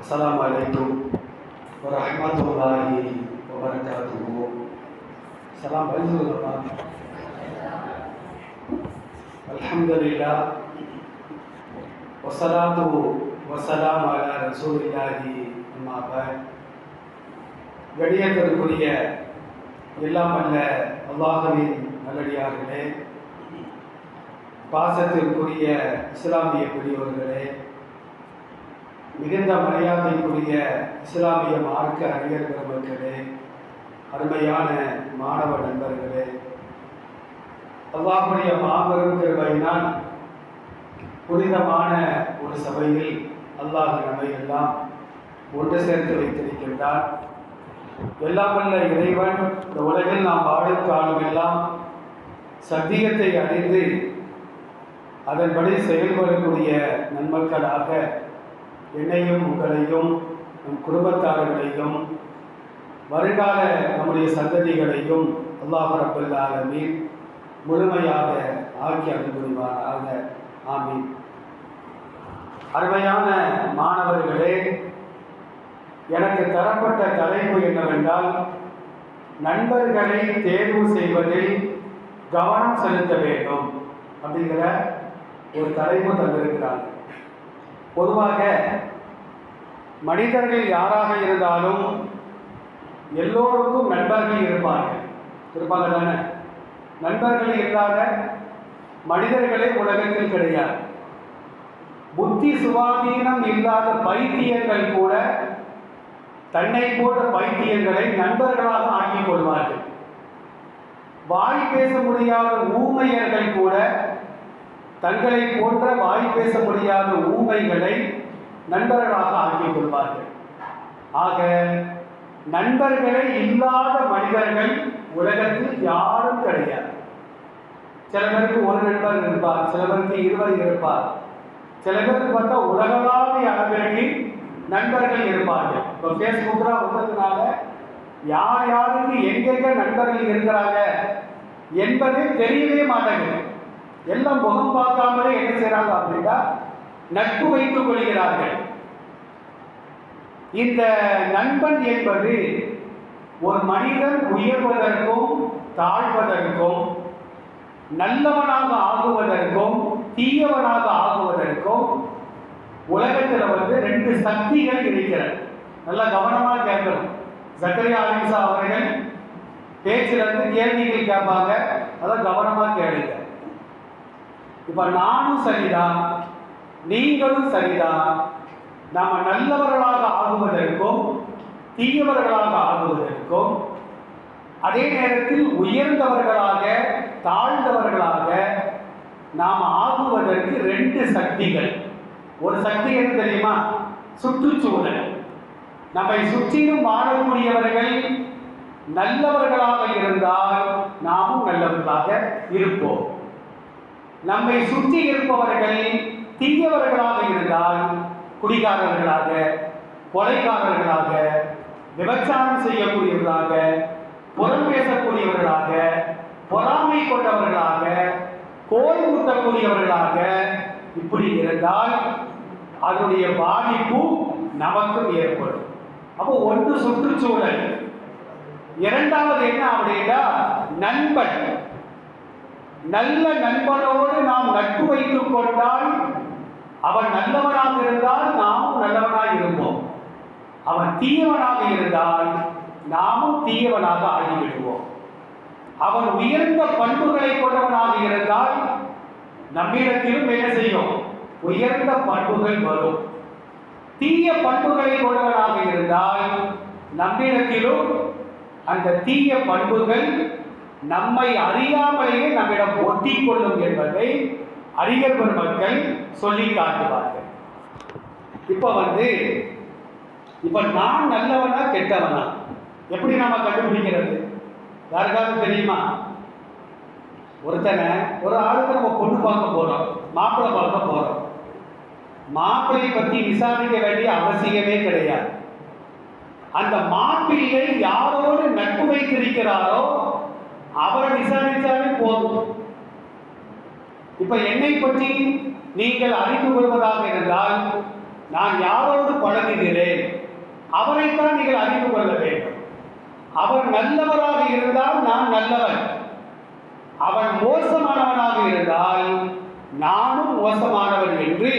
السلام عليكم ورحمة الله وبركاته سلام عليكم الحمد لله والصلاة والسلام على رسول الله أما بعد கணியத்திற்குரிய எல்லாம் அல்ல அல்லாஹவின் நல்லடியார்களே பாசத்திற்குரிய இஸ்லாமிய பெரியவர்களே மிகுந்த மரியாதைக்குரிய இஸ்லாமிய மார்க்க அறிஞர் பெருமக்களே அருமையான மாணவ நண்பர்களே அல்லாஹுடைய மாபெரும் கிருபையினால் புனிதமான ஒரு சபையில் அல்லாஹ் நம்மை எல்லாம் ஒன்று சேர்த்து வைத்திருக்கின்றார். எல்லாம் இறைவன் இந்த உலகில் நாம் வாழும் காலமெல்லாம் சத்தியத்தை அறிந்து அதன்படி செயல்படக்கூடிய நன்மக்களாக என்னையும் உங்களையும் நம் குடும்பத்தார்களையும் வருங்கால நம்முடைய சந்ததிகளையும் அல்லாஹ் ரபுல் முழுமையாக ஆக்கி அனுபவிவாராக ஆமீன். அருமையான மாணவர்களே எனக்கு தரப்பட்ட தலைப்பு என்னவென்றால் நண்பர்களை தேர்வு செய்வதில் கவனம் செலுத்த வேண்டும். அப்படிங்கிற ஒரு தலைப்பு தந்திருக்கிறார்கள். பொதுவாக மனிதர்கள் யாராக இருந்தாலும் எல்லோருக்கும் நண்பர்கள் இருப்பார்கள். இருப்பாங்க தானே? நண்பர்கள் இல்லாத மனிதர்களே உலகத்தில் கிடையாது. புத்தி சுவாதீனம் இல்லாத பைத்தியங்கள் கூட தன்னை போன்ற பைத்தியங்களை நண்பர்களாக ஆக்கிக் கொள்வார்கள். வாய் பேச முடியாத ஊமையர் தங்களை போன்ற வாய் பேச முடியாத ஊமைகளை நண்பர்களாக ஆக்கிக் கொள்வார்கள். ஆக நண்பர்களே இல்லாத மனிதர்கள் உலகத்தில் யாரும் கிடையாது. சில பேருக்கு ஒரு நண்பர் இருப்பார் சில பேருக்கு இருவர் இருப்பார். சில பேருக்கு பார்த்தா உலகளாவிய அளவிற்கு நண்பர்கள் இருப்பார்கள். இப்போ ஃபேஸ்புக்கெலாம் வந்ததுனால யார் யாருக்கு எங்கெங்க நண்பர்கள் இருக்கிறாங்க என்பது தெரியவே மாட்டேங்குது. எல்லாம் முகம் பார்க்காமலே என்ன செய்யறாங்க அப்படின்னா நட்பு வைத்துக் கொள்கிறார்கள். இந்த நண்பன் என்பது ஒரு மனிதன் உயர்வதற்கும் தாழ்வதற்கும் நல்லவனாக ஆகுவதற்கும் தீயவனாக ஆகுவதற்கும் உலகத்தில் வந்து ரெண்டு சக்திகள் இருக்கிறது. நல்லா கவனமாக கேட்கணும். சக்கரியா அலிசா அவர்கள் பேச்சிலிருந்து கேள்விகள் கேட்பாங்க. அதை கவனமாக கேளுங்க. இப்போ நானும் சரிதான் நீங்களும் சரிதான் நாம் நல்லவர்களாக ஆகுவதற்கும் தீயவர்களாக ஆகுவதற்கும் அதே நேரத்தில் உயர்ந்தவர்களாக தாழ்ந்தவர்களாக நாம் ஆகுவதற்கு ரெண்டு சக்திகள். ஒரு சக்தி என்ன தெரியுமா? சுற்றுச்சூழல். நம்மை சுற்றிலும் வாழக்கூடியவர்கள் நல்லவர்களாக இருந்தால் நாமும் நல்லவர்களாக இருப்போம். நம்மை சுற்றி இருப்பவர்கள் தீயவர்களாக இருந்தால் குடிகாரர்களாக கொலைக்காரர்களாக விபச்சாரம் செய்யக்கூடியவர்களாக புறம் பேசக்கூடியவர்களாக பொறாமை கொண்டவர்களாக கோல் ஊட்டக்கூடியவர்களாக இப்படி இருந்தால் அதனுடைய பாதிப்பு நமக்கும் ஏற்படும். அப்போ ஒன்று சுற்றுச்சூழல். இரண்டாவது என்ன அப்படின்னா நண்பன். நல்ல நண்பனோடு நாம் நட்பு வைத்துக் கொண்டால் அவன் நல்லவனாக இருந்தால் நாமும் நல்லவனாக இருப்போம். அவன் தீயவனாக இருந்தால் நாமும் தீயவனாக ஆகிவிடுவோம். அவன் உயர்ந்த பண்புகளை கொண்டவனாக இருந்தால் நம்மிடத்திலும் என்ன செய்யும்? உயர்ந்த பண்புகள் வரும். தீய பண்புகளை கொண்டவனாக இருந்தால் நம்மிடத்திலும் அந்த தீய பண்புகள் நம்மை அறியாமலேயே நம்மிடம் ஒட்டி கொள்ளும் என்பதை அறிஞர் பெருமக்கள் சொல்லி காட்டுவார்கள். இப்போ வந்து இப்போ நான் நல்லவனா கெட்டவனா? எப்படி நாம கண்டுபிடிக்கிறது? யாருக்காவது தெரியுமா? ஒருத்தனை ஒரு ஆளுக்கு நம்ம பொண்ணு பார்க்க போறோம் மாப்பிள்ளை பார்க்க போறோம். மாப்பிள்ளையை பற்றி விசாரிக்க வேண்டிய அவசியமே கிடையாது. அந்த மாப்பிள்ளை யாரோடு நட்பு வைத்திருக்கிறாரோ அவரை விசாரித்தாலே போதும். இப்ப என்னை பற்றி நீங்கள் அறிந்து கொள்வதாக இருந்தால் நான் யாரோடு பழகுகிறேன்? அவரைத்தான் நீங்கள் அறிந்து கொள்ள வேண்டும். அவர் நல்லவராக இருந்தால் நான் நல்லவன். அவன் மோசமானவனாக இருந்தால் நானும் மோசமானவன் என்று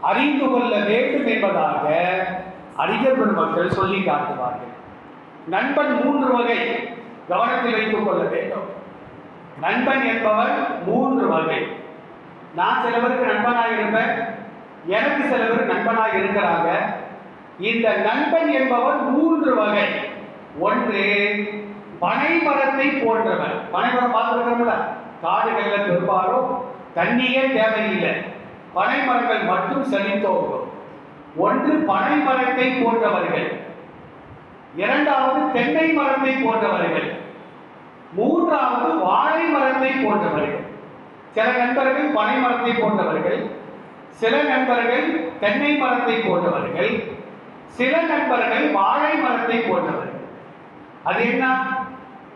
அறிந்து கொள்ள வேண்டும் என்பதாக அறிஞர்கள் மக்கள் சொல்லி காட்டுவார்கள். நண்பன் மூன்று வகை. கவனத்தில் வைத்துக் கொள்ள வேண்டும். நண்பன் என்பவன் மூன்று வகை. நான் சில பேருக்கு நண்பனாக இருப்பேன். எனக்கு சில பேர் நண்பனாக இருக்கிறாங்க. இந்த நண்பன் என்பவன் மூன்று வகை. ஒன்று பனைமரத்தை போன்றவன். பனைமரம் பார்த்துருக்கிறோம்ல? காடுகளில் பெரும்பாலும் தண்ணியே தேவையில்லை. பனைமரங்கள் மட்டும் செழித்தோங்கும் ஒன்று பனைமரத்தை போன்றவர்கள். இரண்டாவது தென்னை மரத்தை போன்றவர்கள். மூன்றாவது வாழை மரத்தை போன்றவர்கள். சில நண்பர்கள் பனை மரத்தை போன்றவர்கள் சில நண்பர்கள் தென்னை மரத்தை போன்றவர்கள் சில நண்பர்கள் வாழை மரத்தை போன்றவர்கள். அது என்ன?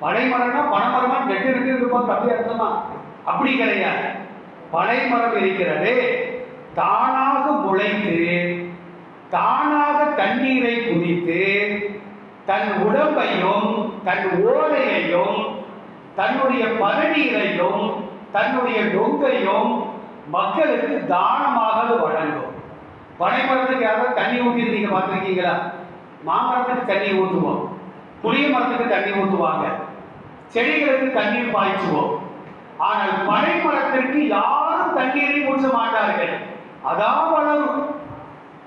பனை மரம்னா பனைமரமா கெட்டு இருக்கு இருக்கும்? தப்பி அர்த்தமா அப்படி கிடையாது. பனை மரம் இருக்கிறது. தானாக முளைத்து தானாக தண்ணீரை குதித்து தன் உடம்பையும் தன் ஓலையையும் தன்னுடைய பதநீரையும் தன்னுடைய நொங்கையும் மக்களுக்கு தானமாக வழங்கும். பனைமரத்துக்கு யாராவது தண்ணி ஊற்றி நீங்க பார்த்துருக்கீங்களா? மாமரத்துக்கு தண்ணி ஊற்றுவோம் புளிய மரத்துக்கு தண்ணி ஊற்றுவாங்க செடிகளுக்கு தண்ணீர் பாய்ச்சுவோம். ஆனால் பனைமரத்திற்கு யாரும் தண்ணீரை ஊற்ற மாட்டார்கள். அதான் வளரும்.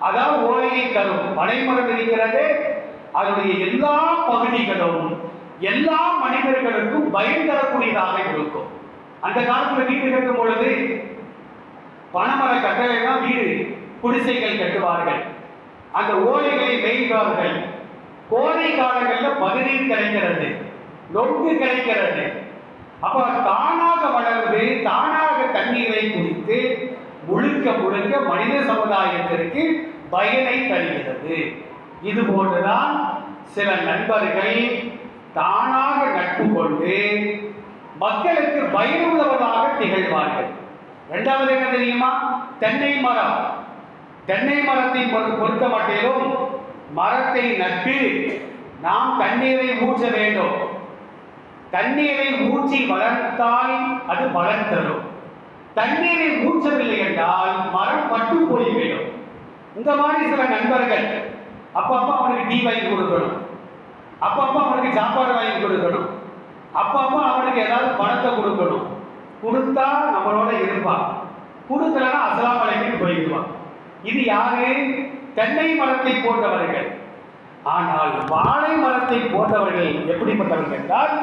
அதான் ஓலையை தரும். பனைமரம் இருக்கிறது. அதனுடைய எல்லா பகுதிகளும் எல்லா மனிதர்களுக்கும் பயன் தரக்கூடியதாக இருக்கும். அந்த காலத்துல வீடு கட்டும் பொழுது பனைமர கட்டளைனா வீடு குடிசைகள் கட்டுவார்கள். அந்த ஓலைகளை மேய்வார்கள் கோடை காலங்களில் மதுநீர் கிடைக்கிறது நொங்கு கிடைக்கிறது. அப்ப தானாக வளர்ந்து தானாக தண்ணீரை குடித்து முழுக்க முழுக்க மனித சமுதாயத்திற்கு பயனை தருகிறது. இது போன்றுதான் சில நண்பர்கள் தானாக நட்பு கொண்டு மக்களுக்கு பயனுள்ளவர்களாக திகழ்வார்கள். இரண்டாவது என்ன தெரியுமா? தென்னை மரம். தென்னை மரத்தை பொறுத்த மட்டிலும் மரத்தை நட்டு நாம் தண்ணீரை ஊற்ற வேண்டும். தண்ணீரை ஊற்றி வளர்த்தால் அது பலன் தரும். தண்ணீரை ஊற்றவில்லை என்றால் மரம் பட்டு போய்விடும். இந்த மாதிரி சில நண்பர்கள் அப்பப்போ அவனுக்கு டீ வாங்கி கொடுக்கணும். அப்பப்போ அவனுக்கு சாப்பாடு வாங்கி கொடுக்கணும். அப்பப்போ அவனுக்கு ஏதாவது பணத்தை கொடுக்கணும். கொடுத்தா நம்மளோட இருப்பான் கொடுக்கலன்னா அசலாம் வலைக்கு போயிடுவான் இது யாரு? தென்னை மரத்தை போன்றவர்கள். ஆனால் வாழை மரத்தை போன்றவர்கள் எப்படிப்பட்டவர்கள் என்றால்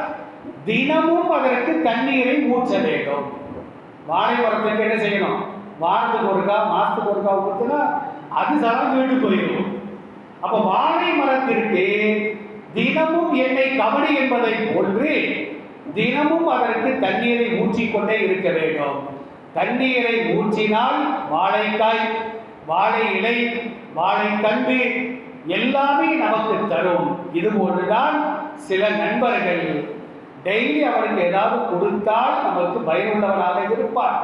தினமும் அதற்கு தண்ணீரை ஊற்ற வேண்டும். வாழை மரத்துக்கு என்ன செய்யணும்? வாரத்துக்கு ஒருக்கா மாசத்துக்கு ஒருக்கா ஊற்றுனா அது சார்ந்து வீட்டு போயிடும். அப்போ வாழை மரத்திற்கு தினமும் என்னை கவனி என்பதை போன்று தினமும் அதற்கு தண்ணீரை ஊற்றிக்கொண்டே இருக்க வேண்டும். தண்ணீரை ஊற்றினால் வாழைக்காய் வாழை இலை வாழை தண்டு எல்லாமே நமக்கு தரும். இது போன்றுதான் சில நண்பர்கள் டெய்லி அவருக்கு ஏதாவது கொடுத்தால் நமக்கு பயனுள்ளவராக இருப்பார்.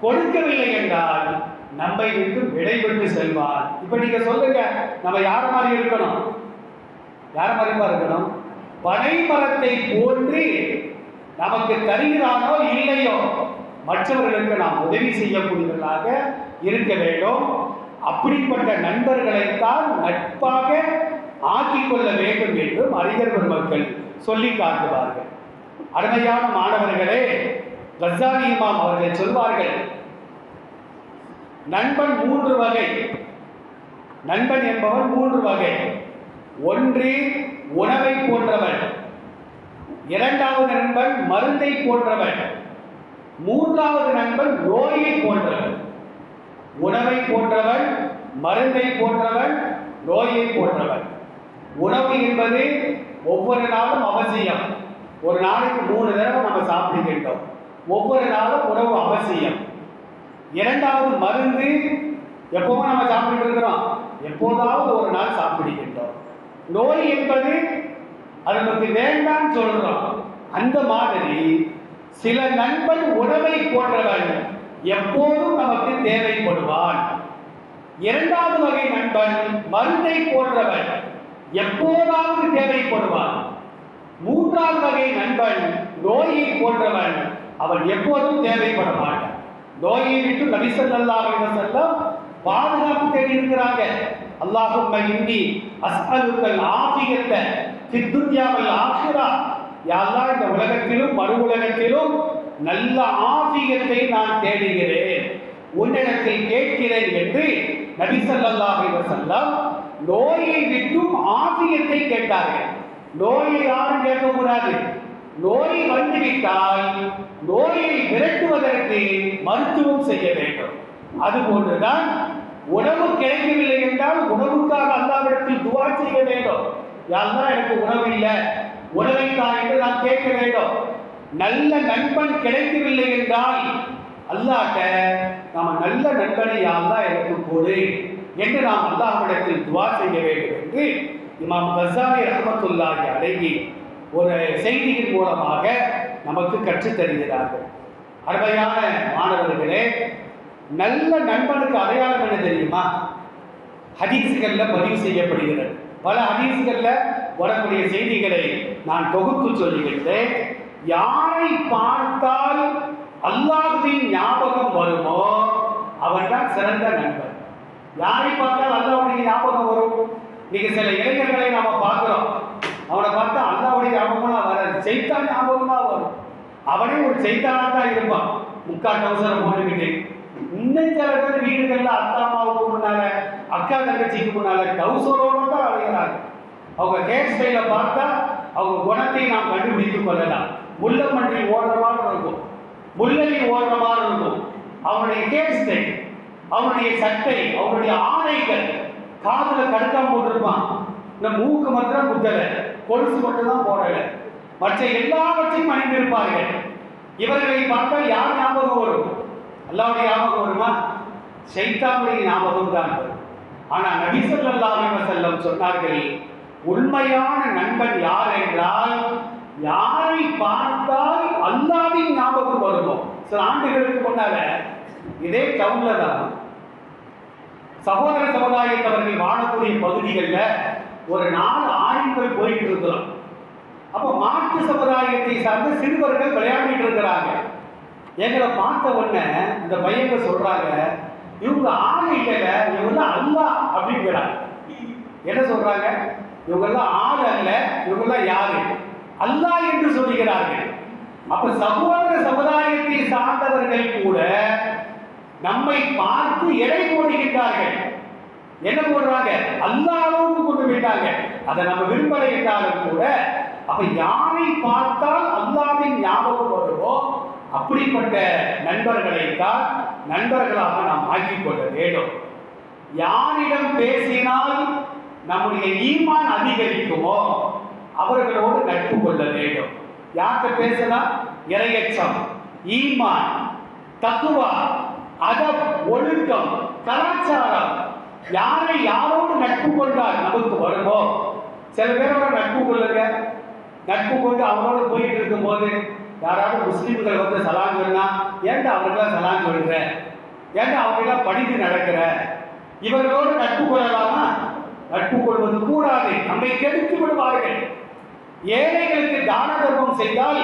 கொடுக்கவில்லை என்றால் நம்மை விட்டு விடைபெற்று செல்வார். இப்ப நீங்க சொல்லுங்க நம்ம யார மாதிரி இருக்கணும்? யார மாதிரிப்பா இருக்கணும்? பனை மரத்தை போன்று நமக்கு தருகிறானோ இல்லையோ? மற்றவர்களுக்கு நாம் உதவி செய்யக்கூடியவர்களாக இருக்க வேண்டும். அப்படிப்பட்ட நண்பர்களைத்தான் நட்பாக ஆக்கிக் கொள்ள வேண்டும் என்றும் அறிஞர் பெருமக்கள் சொல்லி காட்டுவார்கள். அருமையான மாணவர்களே கசாலி இமாம் அவர்கள் சொல்வார்கள் நண்பன் மூன்று வகை நண்பன் என்பவன் மூன்று வகை. ஒன்று உணவை போன்றவன் இரண்டாவது நண்பன் மருந்தை போன்றவன் மூன்றாவது நண்பன் நோயை போன்றவன் உணவை போன்றவன் மருந்தை போன்றவன் நோயை போன்றவன் உணவு என்பது ஒவ்வொரு நாளும் அவசியம். ஒரு நாளைக்கு மூணு தடவை நம்ம சாப்பிடுகின்றோம் ஒவ்வொரு நாளும் உணவு அவசியம். இரண்டாவது மருந்து எப்பவும் நம்ம சாப்பிட்டு இருக்கிறோம். எப்போதாவது ஒரு நாள் சாப்பிடுகின்றோம். நோய் என்பது அது நமக்கு வேண்டாம் சொல்றோம். அந்த மாதிரி சில நண்பன் உணவை போன்றவன் எப்போதும் நமக்கு தேவைப்படுவான். இரண்டாவது வகை நண்பன் மருந்தை போன்றவன் எப்போதாவது தேவைப்படுவான். மூன்றாவது வகை நண்பன் நோயை போன்றவன் அவன் எப்போதும் தேவைப்பட மாட்டான். நோயை விட்டு நபிசல்லாஹ் செல்லம் பாதுகாப்பு தேடி இருக்கிறாங்க. அல்லாஹும்ம இன்னி அஸ்அலுக்கல் ஆஃபியத்த ஃபித்துன்யாவல் ஆখিরা யா அல்லாஹ் இந்த உலகத்திலும் மறு உலகத்திலும் நல்ல ஆஃபியத்தை நான் தேடுகிறேன். உன்னிடத்தில் கேட்கிறேன் என்று நபி ஸல்லல்லாஹு அலைஹி நோயை விட்டும் ஆஃபியத்தை கேட்டார்கள். நோயை யாரும் கேட்கக்கூடாது. நோய் வந்துவிட்டால் நோயை விரட்டுவதற்கு மருத்துவம் செய்ய வேண்டும். அதுபோன்றுதான் உணவு கிடைக்கவில்லை என்றால் உணவுக்காக அல்லாவிடத்தில் துவா செய்ய வேண்டும். யாரெல்லாம் எனக்கு உணவு இல்லை. உணவைக்கா என்று நான் கேட்க வேண்டும். நல்ல நண்பன் கிடைக்கவில்லை என்றால் அல்லாட்ட நாம நல்ல நண்பனை யாரெல்லாம் எனக்கு போடு என்று நாம் அல்லாஹ்விடத்தில் துவா செய்ய வேண்டும் என்று இமாம் கசாலி ரஹமத்துல்லாஹி அடங்கி ஒரு செய்தியின் மூலமாக நமக்கு கற்றுத் தருகிறார்கள் அருமையான மாணவர்களே நல்ல நண்பனுக்கு அடையாளம் என்ன தெரியுமா? ஹதீஸுகள்ல பதிவு செய்யப்படுகிறது. பல ஹதீஸுகள்ல வரக்கூடிய செய்திகளை நான் தொகுத்து சொல்லுகின்றேன் யாரை பார்த்தால் அல்லாஹுவின் ஞாபகம் வருமோ அவன்தான் சிறந்த நண்பன் யாரை பார்த்தால் அல்லாவுடைய ஞாபகம் வரும்? நீங்க சில இளைஞர்களை நாம பார்க்கிறோம். அவனை பார்த்தா அல்லாவுடைய ஞாபகம்லாம் வராது. செய்தான் ஞாபகம் தான் வரும். அவனே ஒரு செய்தானா தான் இருப்பான். முக்கால் அவசரம் போட்டுக்கிட்டு இன்னும் சில பேர் வீடுகள்ல அத்தா அம்மாவுக்கு முன்னால அக்கா தங்கச்சிக்கு முன்னால டவுசரோட தான் அழைகிறாங்க அவங்க ஹேர் ஸ்டைலை பார்த்தா அவங்க குணத்தை நாம் கண்டுபிடித்துக் கொள்ளலாம். முள்ளமன்றி ஓடுற மாதிரி இருக்கும். முள்ளலி ஓடுற மாதிரி இருக்கும். அவனுடைய ஹேர் ஸ்டைல் அவனுடைய சட்டை அவனுடைய ஆடைகள் காதுல கடுக்காம போட்டிருப்பான். இந்த மூக்கு மாத்திரம் குத்தல. கொலுசு மட்டும் தான் போடல. மற்ற எல்லாவற்றையும் அணிந்திருப்பார்கள். இவர்களை பார்த்தால் யார் ஞாபகம் வரும்? அல்லாவுடைய ஞாபகம் வருமா? சைத்தானுடைய ஞாபகம் தான் வரும். ஆனா நபி செல்லம் சொன்னார்கள் உண்மையான நண்பன் யார் என்றால் யாரை பார்த்தால் அல்லாவின் ஞாபகம் வருமோ? சில ஆண்டுகளுக்கு முன்னால இதே டவுன்ல தான் சகோதர சமுதாயத்தவர்கள் வாழக்கூடிய பகுதிகளில் ஒரு நாலு ஆண்கள் போயிட்டு இருக்கிறோம் அப்போ மாற்று சமுதாயத்தை சார்ந்த சிறுவர்கள் விளையாடிட்டு இருக்கிறாங்க. எங்களை பார்த்த உடனே இந்த பையங்க சொல்றாங்க இவங்க ஆள் இல்லைல்ல இவங்க அல்லா அப்படிங்கிறாங்க. என்ன சொல்றாங்க? இவங்கெல்லாம் ஆள் அல்ல இவங்கெல்லாம் யாரு? அல்லாஹ் என்று சொல்லுகிறார்கள். அப்ப சகோதர சமுதாயத்தை சார்ந்தவர்கள் கூட நம்மை பார்த்து எடை போடுகின்றார்கள். என்ன போடுறாங்க? அல்லா அளவுக்கு கொண்டு போயிட்டாங்க அதை நம்ம விரும்பலை என்றாலும் கூட அப்ப யாரை பார்த்தால் அல்லாவின் ஞாபகம் வருவோம் அப்படிப்பட்ட நண்பர்களைத்தான் நண்பர்களாக நாம் ஆக்கிக்கொள்ள வேண்டும். யாரிடம் பேசினால் நம்முடைய ஈமான் அதிகரிக்குமோ அவர்களோடு நட்பு கொள்ள வேண்டும். யார்கிட்ட பேசலாம்? இரையச்சம் ஈமான் தத்துவா அதம் ஒழுக்கம் கலாச்சாரம். யாரை யாரோடு நட்பு கொண்டால் நமக்கு வருமோ? சில பேரோட நட்பு கொள்ளுங்க. நட்பு கொண்டு அவரோட போயிட்டு இருக்கும்போது யாராவது முஸ்லீம்கள் வந்து சலான் வேணா ஏன்டா அவருக்கெல்லாம் சலான் விடுற ஏன்டா அவங்கெல்லாம் படித்து நடக்கிற? இவர்களோடு நட்பு கொள்ளலாமா? நட்பு கொள்வது கூடாது. நம்மை கெடுத்து விடுவார்கள். ஏழைகளுக்கு தான தர்மம் செய்தால்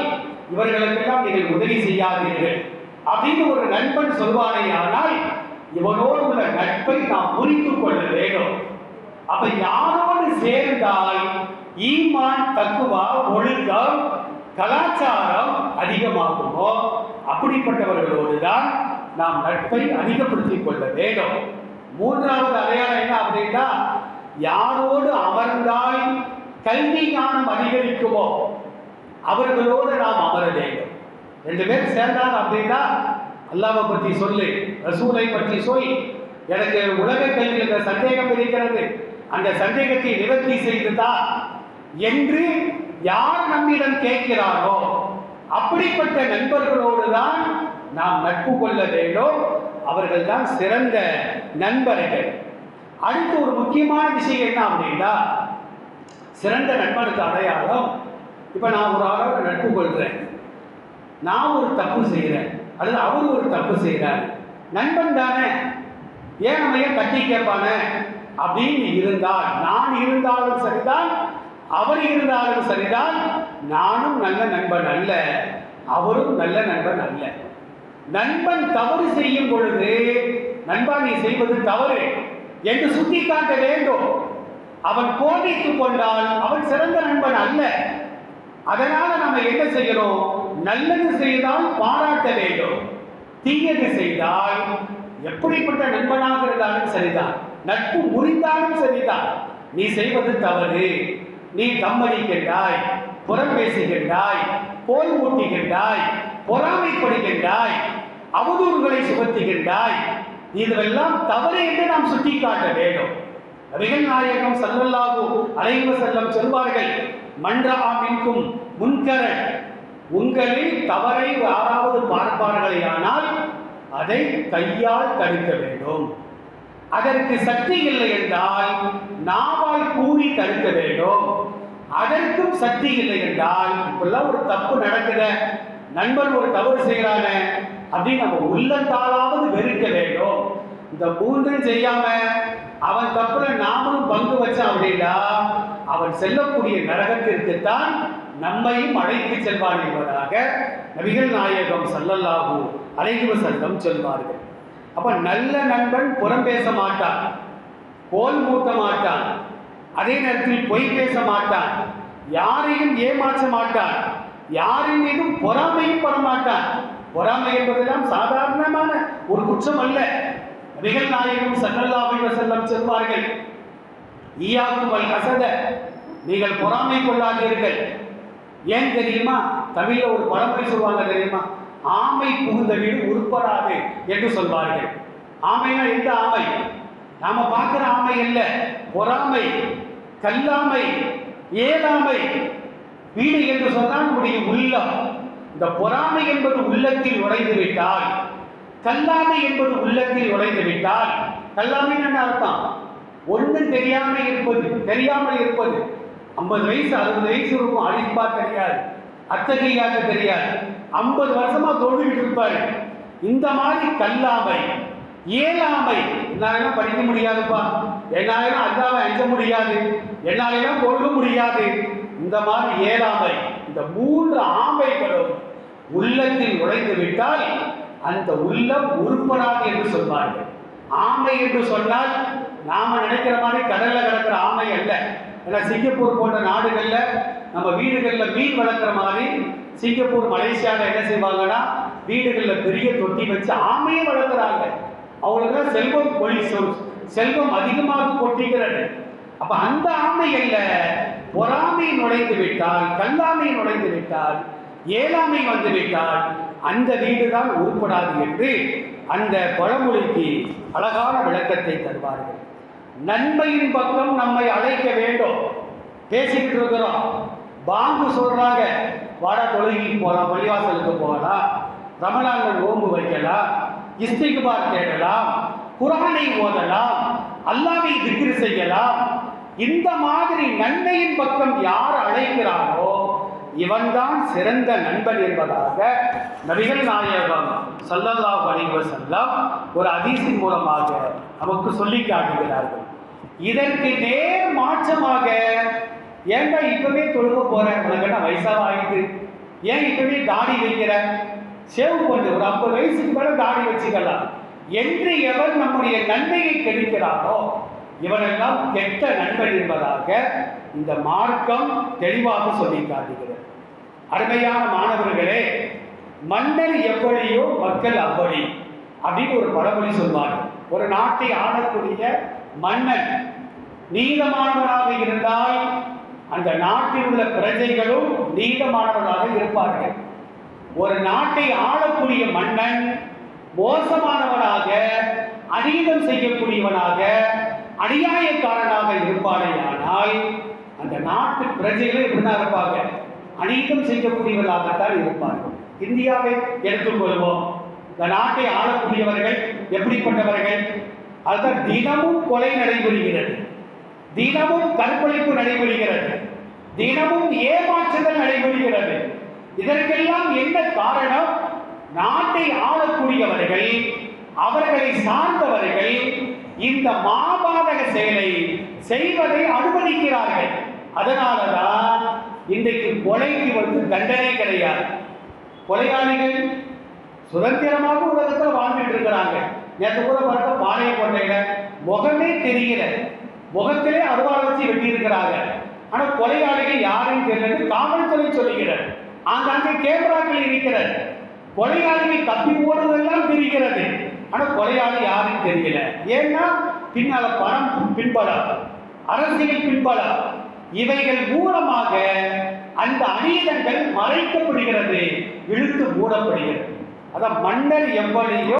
இவர்களுக்கெல்லாம் நீங்கள் உதவி செய்யாதீர்கள் அப்படின்னு ஒரு நண்பன் சொல்வானே ஆனால் இவனோடு உள்ள நட்பை நாம் புரிந்து கொள்ள வேண்டும். அப்ப யாரோடு சேர்ந்தால் ஈமான் தக்குவா ஒழுக்கம் கலாச்சாரம் அதிகமாகுமோ? அப்படிப்பட்டவர்களோடு தான் நாம் நட்பை அதிகப்படுத்திக் கொள்ள வேண்டும். மூன்றாவது அடையாளம் என்ன அப்படின்னா யாரோடு அமர்ந்தால் கல்வி ஞானம் அதிகரிக்குமோ அவர்களோடு நாம் அமர வேண்டும். ரெண்டு பேர் சேர்ந்தாங்க அப்படின்னா அல்லாவை பற்றி சொல்லு ரசூலை பற்றி சொல். எனக்கு உலக கல்வியில் இந்த சந்தேகம் இருக்கிறது. அந்த சந்தேகத்தை நிவர்த்தி செய்துதா? என்று யார் நம்மிடம் கேட்கிறாரோ அப்படிப்பட்ட நண்பர்களோடு தான் நாம் நட்பு கொள்ள வேண்டும். அவர்கள் தான் சிறந்த நண்பர்கள். அடுத்து ஒரு முக்கியமான விஷயம் என்ன அப்படின்னா சிறந்த நண்பனுக்கு அடையாளம். இப்போ நான் ஒரு ஆளோட நட்பு கொள்கிறேன் நான் ஒரு தப்பு செய்கிறேன் அல்லது அவர் ஒரு தப்பு செய்கிறார் நண்பன் தானே. ஏன் நம்ம ஏன் கட்டி கேட்பானே? அப்படின்னு இருந்தால் நான் இருந்தாலும் சரிதான் அவர் இருந்தாலும் சரிதான். நானும் நல்ல நண்பன் அல்ல. அவரும் நல்ல நண்பன் அல்ல. நண்பன் தவறு செய்யும் பொழுது நண்பா நீ செய்வது தவறு என்று சுட்டிக்காட்ட வேண்டும். அவன் கோபித்துக் கொண்டால் அவன் சிறந்த நண்பன் அல்ல. அதனால நம்ம என்ன செய்யணும்? நல்லது செய்தால் பாராட்ட வேண்டும். தீயது செய்தால் எப்படிப்பட்ட நண்பனாக இருந்தாலும் சரிதான். நட்பு முறிந்தாலும் சரிதான். நீ செய்வது தவறு. நீ தம்மடிக்கின்றாய் புறம் பேசுகின்றாய் போல் மூட்டுகின்றாய் பொறாமைப்படுகின்றாய் அவதூறுகளை சுமத்துகின்றாய் இதுவெல்லாம் தவறு என்று நாம் சுட்டிக்காட்ட வேண்டும். நபிகள் நாயகம் சல்லல்லாஹு செல்லம் செல்வார்கள் சொல்வார்கள் மன்றாமின்கும் முன்கர உங்களில் தவறை யாராவது பார்ப்பார்களேயானால் அதை கையால் தடுக்க வேண்டும். அதற்கு சக்தி இல்லை என்றால் நாவால் கூறி தடுக்க வேண்டும். அதற்கும் சக்தி இல்லை என்றால் இப்பெல்லாம் ஒரு தப்பு நடக்குத நண்பன் ஒரு தவறு செய்கிறாங்க அப்படின்னு நம்ம உள்ளத்தாலாவது வெறுக்க வேண்டும். இந்த மூன்றும் செய்யாம அவன் தப்புல நாமளும் பங்கு வச்சான் அப்படின்னா அவன் செல்லக்கூடிய நரகத்திற்குத்தான் நம்மையும் அழைத்து செல்வான் என்பதாக நபிகள் நாயகம் சல்லல்லாஹு அலைஹி செல்லம் சொல்வார்கள். அப்ப நல்ல நண்பன் புறம் பேச மாட்டான். கோல் மூட்ட மாட்டான். அதே நேரத்தில் பொய் பேச மாட்டான். யாரையும் ஏமாற்ற மாட்டான். யாரின் மீதும் பொறாமையும் படமாட்டான் பொறாமை என்பதெல்லாம் சாதாரணமான ஒரு குற்றம் அல்ல. நிகழ் நாயகம் சல்லல்லாஹு அலைஹி செல்வார்கள் சொல்வார்கள் ஈயாக்கும் அல் ஹசத நீங்கள் பொறாமை கொள்ளாதீர்கள். ஏன் தெரியுமா? தமிழ்ல ஒரு பழமொழி சொல்லுவாங்க தெரியுமா? ஆமை புகுந்த வீடு உருப்படாது என்று சொல்வார்கள். ஆமைனா எந்த ஆமை? நாம பார்க்கிற ஆமை இல்ல பொறாமை கல்லாமை ஏழாமை. வீடு என்று சொன்னால் நம்முடைய உள்ளம். இந்த பொறாமை என்பது உள்ளத்தில் நுழைந்து விட்டால் கல்லாமை என்பது உள்ளத்தில் நுழைந்து விட்டால் கல்லாமை என்ன அர்த்தம்? ஒன்றும் தெரியாமல் இருப்பது தெரியாமல் இருப்பது. ஐம்பது வயசு அறுபது வயசு இருக்கும் அழிப்பா தெரியாது அத்தகையாக தெரியாது. ஐம்பது வருஷமா தொழுகிட்டு இருப்பாரு. இந்த மாதிரி கல்லாமை ஏழாமை என்னாலும் படிக்க முடியாதுப்பா. என்னாலும் அல்லாவை அஞ்ச முடியாது. என்னாலும் கொள்ள முடியாது. இந்த மாதிரி ஏழாமை இந்த மூன்று ஆமைகளும் உள்ளத்தில் நுழைந்து விட்டால் அந்த உள்ளம் உருப்படாது என்று சொல்வார்கள். ஆமை என்று சொன்னால் நாம நினைக்கிற மாதிரி கடல்ல கிடக்கிற ஆமை அல்ல. ஏன்னா சிங்கப்பூர் போன்ற நாடுகளில் நம்ம வீடுகளில் மீன் வளர்க்குற மாதிரி சிங்கப்பூர் மலேசியாவில் என்ன செய்வாங்கன்னா வீடுகளில் பெரிய தொட்டி வச்சு ஆமையை வளர்க்குறாங்க. அவங்களுக்கு செல்வம் பொழி செல்வம் அதிகமாக கொட்டிக்கிறது. அப்ப அந்த ஆமைகள்ல பொறாமை நுழைந்து விட்டால் கல்லாமை நுழைந்து விட்டால் ஏழாமை வந்து விட்டால் அந்த வீடு தான் உருப்படாது என்று அந்த பழமொழிக்கு அழகான விளக்கத்தை தருவார்கள். நன்மையின் பக்கம் நம்மை அழைக்க வேண்டும். பேசிக்கிட்டு இருக்கிறோம். பாங்கு சொல்றாங்க. வாடா தொழுகைக்கு போகலாம் பள்ளிவாசலுக்கு போகலாம். ரமணாங்கள் ஓம்பு வைக்கலாம் இஸ்திகுபார் தேடலாம் குரானை ஓதலாம் அல்லாவை திக்ரு செய்யலாம். இந்த மாதிரி நன்மையின் பக்கம் யார் அழைக்கிறாரோ இவன்தான் சிறந்த நண்பன் என்பதாக நபிகள் நாயகம் சல்லல்லா அலைஹி செல்லம் ஒரு அதிசின் மூலமாக நமக்கு சொல்லி காட்டுகிறார்கள். இதற்கு நேர் மாற்றமாக ஏன்டா இப்பவே தொழுக போறேன்? உனக்கு வயசாக ஆகிட்டு ஏன் இப்பவே தாடி வைக்கிற? சேவ் பண்ணு. ஒரு ஐம்பது வயசுக்கு மேல தாடி வச்சுக்கலாம். என்று எவன் நம்முடைய நன்மையை கெடுக்கிறானோ இவனெல்லாம் கெட்ட நண்பன் என்பதாக இந்த மார்க்கம் தெளிவாக சொல்லி காட்டுகிறது. அருமையான மாணவர்களே மன்னர் எவ்வளியோ மக்கள் அவ்வளி அப்படின்னு ஒரு பழமொழி சொல்வார்கள். ஒரு நாட்டை ஆளக்கூடிய மன்னன் நீளமானவராக இருந்தால் அந்த நாட்டில் உள்ள பிரஜைகளும் நீதமானவர்களாக இருப்பார்கள். ஒரு நாட்டை ஆளக்கூடிய மன்னன் மோசமானவனாக அநீதம் செய்யக்கூடியவனாக அநியாயக்காரனாக இருப்பானேயானால் அந்த நாட்டு பிரஜைகள் இப்படிதான் இருப்பாங்க. அநீதம் செய்யக்கூடியவர்களாகத்தான் இருப்பார்கள். இந்தியாவை எடுத்துக்கொள்வோம் இந்த நாட்டை ஆளக்கூடியவர்கள் எப்படிப்பட்டவர்கள்? அதுதான் தினமும் கொலை நடைபெறுகிறது. தினமும் கற்பழிப்பு நடைபெறுகிறது. தினமும் ஏமாற்றுதல் நடைபெறுகிறது. இதற்கெல்லாம் என்ன காரணம்? நாட்டை ஆளக்கூடியவர்கள் அவர்களை சார்ந்தவர்கள் இந்த மாபாதக செயலை செய்வதை அனுமதிக்கிறார்கள். அதனாலதான் இன்றைக்கு கொலைக்கு வந்து தண்டனை கிடையாது. கொலையாளிகள் சுதந்திரமாக உலகத்தில் வாழ்ந்துட்டு இருக்கிறாங்க. நேற்று கூட பார்த்த பாளையங்கோட்டையில முகமே தெரியல. முகத்திலே அருவாள் வச்சு வெட்டி ஆனால் ஆனா கொலையாளிகள் யாரும் தெரியல காவல்துறை சொல்லுகிறார். ஆங்காங்கே கேமராக்கள் இருக்கிறது. கொலையாளிகள் தப்பி ஓடுறதெல்லாம் தெரிகிறது. ஆனா கொலையாளி யாரும் தெரியல. ஏன்னா பின்னால பணம் பின்பலம் அரசியல் பின்பலம் இவைகள் மூலமாக அந்த அநீதங்கள் மறைக்கப்படுகிறது இழுத்து மூடப்படுகிறது. அதான் மன்னர் எவ்வளையோ